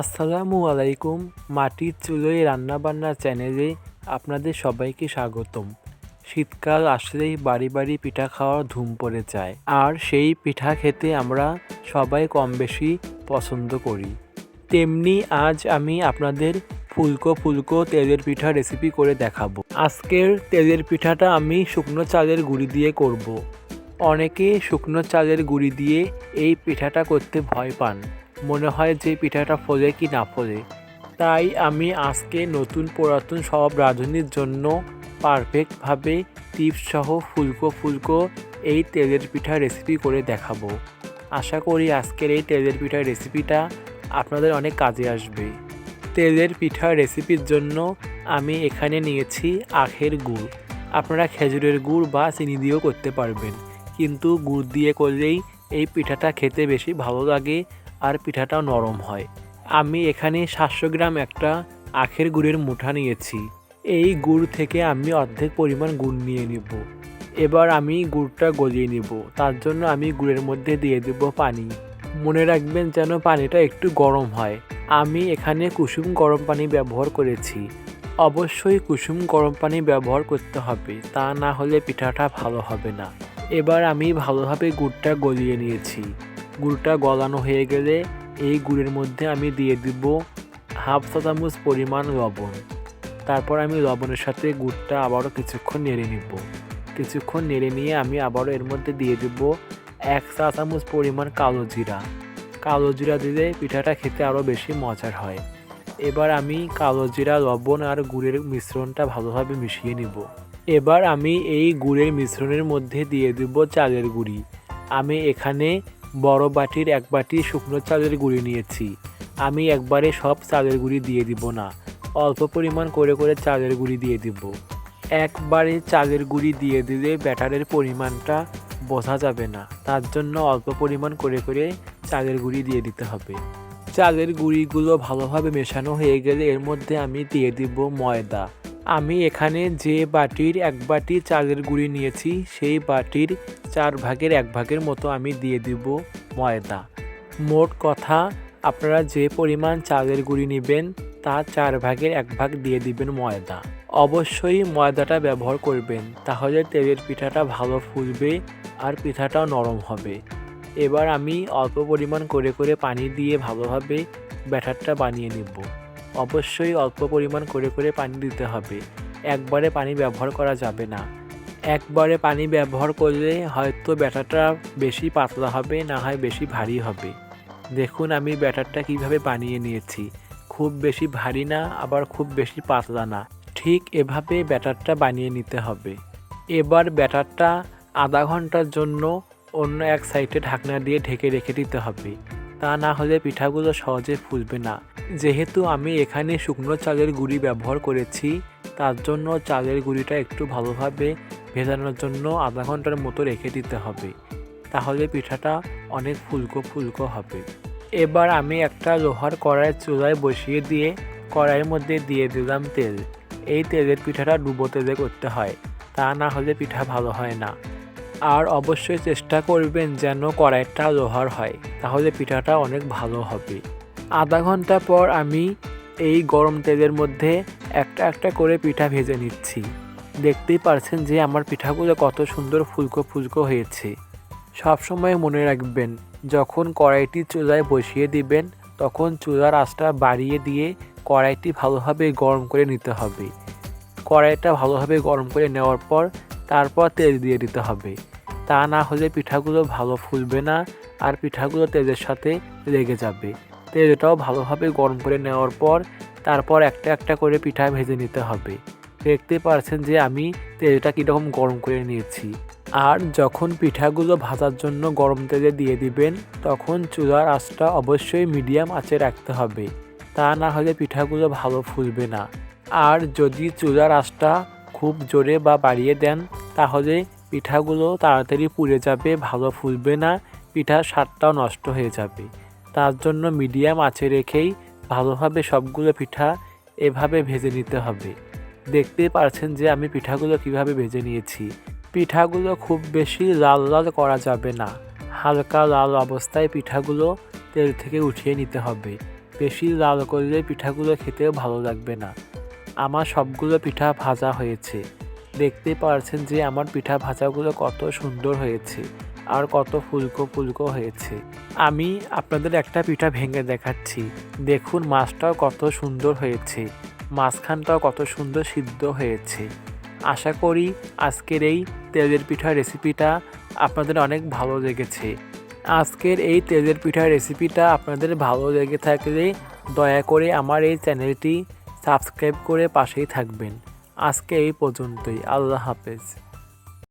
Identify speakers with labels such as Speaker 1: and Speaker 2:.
Speaker 1: আসসালামু আলাইকুম, মাটির চুলোয় রান্নাবান্না চ্যানেলে আপনাদের সবাইকে স্বাগতম। শীতকাল আসলেই বাড়ি বাড়ি পিঠা খাওয়ার ধুম পড়ে যায়, আর সেই পিঠা খেতে আমরা সবাই কম বেশি পছন্দ করি। তেমনি আজ আমি আপনাদের ফুলকো ফুলকো তেলের পিঠা রেসিপি করে দেখাবো। আজকের তেলের পিঠাটা আমি শুকনো চালের গুঁড়ি দিয়ে করব। অনেকে শুকনো চালের গুঁড়ি দিয়ে এই পিঠাটা করতে ভয় পান। মনে হয় যে পিঠাটা ফলে কি না ফলে। তাই আমি আজকে নতুন পুরাতন সব রাঁধুনির জন্য পারফেক্টভাবে টিপস সহ ফুলকো ফুলকো এই তেলের পিঠা রেসিপি করে দেখাবো। আশা করি আজকের এই তেলের পিঠার রেসিপিটা আপনাদের অনেক কাজে আসবে। তেলের পিঠা রেসিপির জন্য আমি এখানে নিয়েছি আখের গুড়। আপনারা খেজুরের গুড় বা চিনি দিয়েও করতে পারবেন। কিন্তু গুড় দিয়ে করলেই এই পিঠাটা খেতে বেশি ভালো লাগে আর পিঠাটাও নরম হয়। আমি এখানে সাতশো গ্রাম একটা আখের গুড়ের মুঠা নিয়েছি। এই গুড় থেকে আমি অর্ধেক পরিমাণ গুড় নিয়ে নিব। এবার আমি গুড়টা গলিয়ে নিব। তার জন্য আমি গুড়ের মধ্যে দিয়ে দেব পানি। মনে রাখবেন যেন পানিটা একটু গরম হয়। আমি এখানে কুসুম গরম পানি ব্যবহার করেছি। অবশ্যই কুসুম গরম পানি ব্যবহার করতে হবে, তা না হলে পিঠাটা ভালো হবে না। এবার আমি ভালোভাবে গুড়টা গলিয়ে নিয়েছি। গুড়টা গলানো হয়ে গেলে এই গুড়ের মধ্যে আমি দিয়ে দিব হাফ চা চামচ পরিমাণ লবণ। তারপর আমি লবণের সাথে গুড়টা আবারও কিছুক্ষণ নেড়ে নিব। কিছুক্ষণ নেড়ে নিয়ে আমি আবারও এর মধ্যে দিয়ে দিব এক চা চামচ পরিমাণ কালো জিরা। কালো জিরা দিলে পিঠাটা খেতে আরও বেশি মজার হয়। এবার আমি কালো জিরা, লবণ আর গুড়ের মিশ্রণটা ভালোভাবে মিশিয়ে নিব। এবার আমি এই গুড়ের মিশ্রণের মধ্যে দিয়ে দিব চালের গুঁড়ি। আমি এখানে বড় বাটির এক বাটি শুকনো চালের গুঁড়ি নিয়েছি। আমি একবারে সব চালের গুঁড়ি দিয়ে দিব না, অল্প পরিমাণ করে করে চালের গুঁড়ি দিয়ে দিব। একবারে চালের গুঁড়ি দিয়ে দিলে ব্যাটারের পরিমাণটা বোঝা যাবে না, তার জন্য অল্প পরিমাণ করে করে চালের গুঁড়ি দিয়ে দিতে হবে। চালের গুঁড়িগুলো ভালোভাবে মেশানো হয়ে গেলে এর মধ্যে আমি দিয়ে দিব ময়দা। আমি এখানে যে বাটির এক বাটি চালের গুঁড়ি নিয়েছি, সেই বাটির চার ভাগের এক ভাগের মতো আমি দিয়ে দিব ময়দা। মোট কথা, আপনারা যে পরিমাণ চালের গুঁড়ি নেবেন, তা চার ভাগের এক ভাগ দিয়ে দিবেন ময়দা। অবশ্যই ময়দাটা ব্যবহার করবেন, তাহলে তেলের পিঠাটা ভালো ফুলবে আর পিঠাটাও নরম হবে। এবার আমি অল্প পরিমাণ করে করে পানি দিয়ে ভালোভাবে ব্যাটারটা বানিয়ে নেব। অবশ্যই অল্প পরিমাণ করে করে পানি দিতে হবে। একবারে পানি ব্যবহার করা যাবে না। একবারে পানি ব্যবহার করলে হয়তো ব্যাটারটা বেশি পাতলা হবে, না হয় বেশি ভারী হবে। দেখুন আমি ব্যাটারটা কীভাবে বানিয়ে নিয়েছি। খুব বেশি ভারী না, আবার খুব বেশি পাতলা না। ঠিক এভাবে ব্যাটারটা বানিয়ে নিতে হবে। এবার ব্যাটারটা আধা ঘণ্টার জন্য অন্য এক সাইডে ঢাকনা দিয়ে ঢেকে রেখে দিতে হবে। তা না হলে পিঠাগুলো সহজে ফুলবে না। যেহেতু আমি এখানে শুকনো চালের গুঁড়ি ব্যবহার করেছি তার জন্য চালের গুঁড়িটা একটু ভালোভাবে ভেজানোর জন্য আধা ঘণ্টার মতো রেখে দিতে হবে। তাহলে পিঠাটা অনেক ফুলকো ফুলকো হবে। এবার আমি একটা লোহার কড়াইয়ের চুলায় বসিয়ে দিয়ে কড়াইয়ের মধ্যে দিয়ে দিলাম তেল। এই তেলের পিঠাটা ডুবো তেলে করতে হয়, তা না হলে পিঠা ভালো হয় না। আর অবশ্যই চেষ্টা করবেন যেন কড়াইটা লোহার হয়, তাহলে পিঠাটা অনেক ভালো হবে। আধা ঘণ্টা পর আমি এই গরম তেলের মধ্যে একটা একটা করে পিঠা ভেজে নিচ্ছি। দেখতেই পারছেন যে আমার পিঠাগুলো কত সুন্দর ফুলকো ফুলকো হয়েছে। সবসময় মনে রাখবেন, যখন কড়াইটি চুলায় বসিয়ে দিবেন, তখন চুলার আঁচটা বাড়িয়ে দিয়ে কড়াইটি ভালোভাবে গরম করে নিতে হবে। কড়াইটা ভালোভাবে গরম করে নেওয়ার পর তারপর তেল দিয়ে দিতে হবে। তা না হলে পিঠাগুলো ভালো ফুলবে না আর পিঠাগুলো তেলের সাথে লেগে যাবে। তেলটাও ভালোভাবে গরম করে নেওয়ার পর তারপর একটা একটা করে পিঠা ভেজে নিতে হবে। দেখতে পারছেন যে আমি তেলটা কীরকম গরম করে নিয়েছি। আর যখন পিঠাগুলো ভাজার জন্য গরম তেলে দিয়ে দিবেন, তখন চুলার আঁচটা অবশ্যই মিডিয়াম আঁচে রাখতে হবে। তা না হলে পিঠাগুলো ভালো ফুলবে না। আর যদি চুলার আঁচটা খুব জোরে বা বাড়িয়ে দেন, তাহলে পিঠাগুলো তাড়াতাড়ি পুড়ে যাবে, ভালো ফুলবে না, পিঠার স্বাদটাও নষ্ট হয়ে যাবে। তার জন্য মিডিয়াম আঁচে রেখেই ভালোভাবে সবগুলো পিঠা এভাবে ভেজে নিতে হবে। দেখতেই পারছেন যে আমি পিঠাগুলো কীভাবে ভেজে নিয়েছি। পিঠাগুলো খুব বেশি লাল লাল করা যাবে না। হালকা লাল অবস্থায় পিঠাগুলো তেল থেকে উঠিয়ে নিতে হবে। বেশি লাল করলে পিঠাগুলো খেতেও ভালো লাগবে না। আমার সবগুলো পিঠা ভাজা হয়েছে। দেখতে পারছেন যে আমার পিঠা ভাজাগুলো কত সুন্দর হয়েছে। আর কত ফুলকো ফুলকো হয়েছে। আমি আপনাদের একটা পিঠা ভেঙে দেখাচ্ছি। দেখুন, মাছটাও কত সুন্দর হয়েছে। মাঝখানটাও কত সুন্দর সিদ্ধ হয়েছে। আশা করি আজকের এই তেলের পিঠা রেসিপিটা আপনাদের অনেক ভালো লেগেছে। আজকের এই তেলের পিঠা রেসিপিটা আপনাদের ভালো লেগে থাকলে দয়া করে আমার এই চ্যানেলটি সাবস্ক্রাইব করে পাশেই থাকবেন। আজকে এই পর্যন্তই। আল্লাহ হাফেজ।